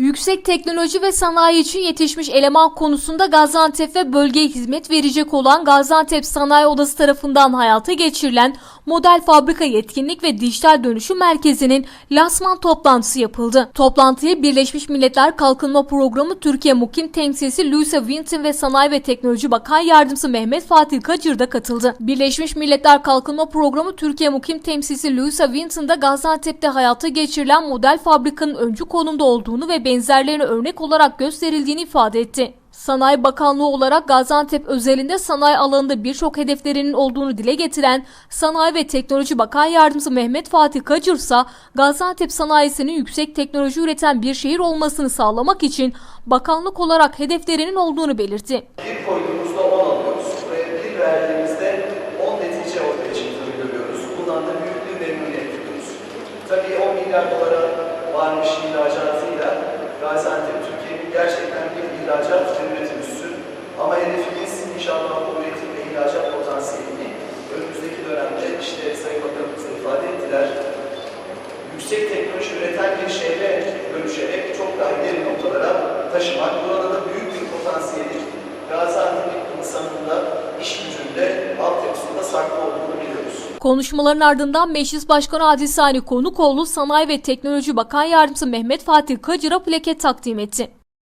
Yüksek teknoloji ve sanayi için yetişmiş eleman konusunda Gaziantep ve bölgeye hizmet verecek olan Gaziantep Sanayi Odası tarafından hayata geçirilen Model Fabrika Yetkinlik ve Dijital Dönüşüm Merkezi'nin lansman toplantısı yapıldı. Toplantıya Birleşmiş Milletler Kalkınma Programı Türkiye Mukim Temsilcisi Luisa Winton ve Sanayi ve Teknoloji Bakan Yardımcısı Mehmet Fatih Kacır da katıldı. Birleşmiş Milletler Kalkınma Programı Türkiye Mukim Temsilcisi Luisa Winton da Gaziantep'te hayata geçirilen model fabrikanın öncü konumda olduğunu ve benzerlerine örnek olarak gösterildiğini ifade etti. Sanayi Bakanlığı olarak Gaziantep özelinde sanayi alanında birçok hedeflerinin olduğunu dile getiren Sanayi ve Teknoloji Bakan Yardımcısı Mehmet Fatih Kacır ise Gaziantep sanayisinin yüksek teknoloji üreten bir şehir olmasını sağlamak için bakanlık olarak hedeflerinin olduğunu belirtti. Bir koyduğumuzda 10 alıyoruz. Buraya bir verdiğimizde 10 netice ortaya çıktığını görüyoruz. Bundan da büyük bir memnuniyet duyuyoruz. Tabii 10 milyar dolara varmış ihracatıyla Gaziantep Türkiye'nin gerçekten bir ihracat ve üretim üssü. Ama hedefimiz inşallah bu üretim ve ihracat potansiyelini önümüzdeki dönemde işte Sayın Bakanımız ifade ettiler. Yüksek teknoloji üreten bir şehre dönüşerek çok daha ileri noktalara taşımak. Burada da büyük bir potansiyeli Gaziantep insanında, iş gücünde, altyapısında saklı olduğunu biliyoruz. Konuşmaların ardından Meclis Başkanı Adil Sani Konukoğlu Sanayi ve Teknoloji Bakan Yardımcısı Mehmet Fatih Kacır'a plaket takdim etti.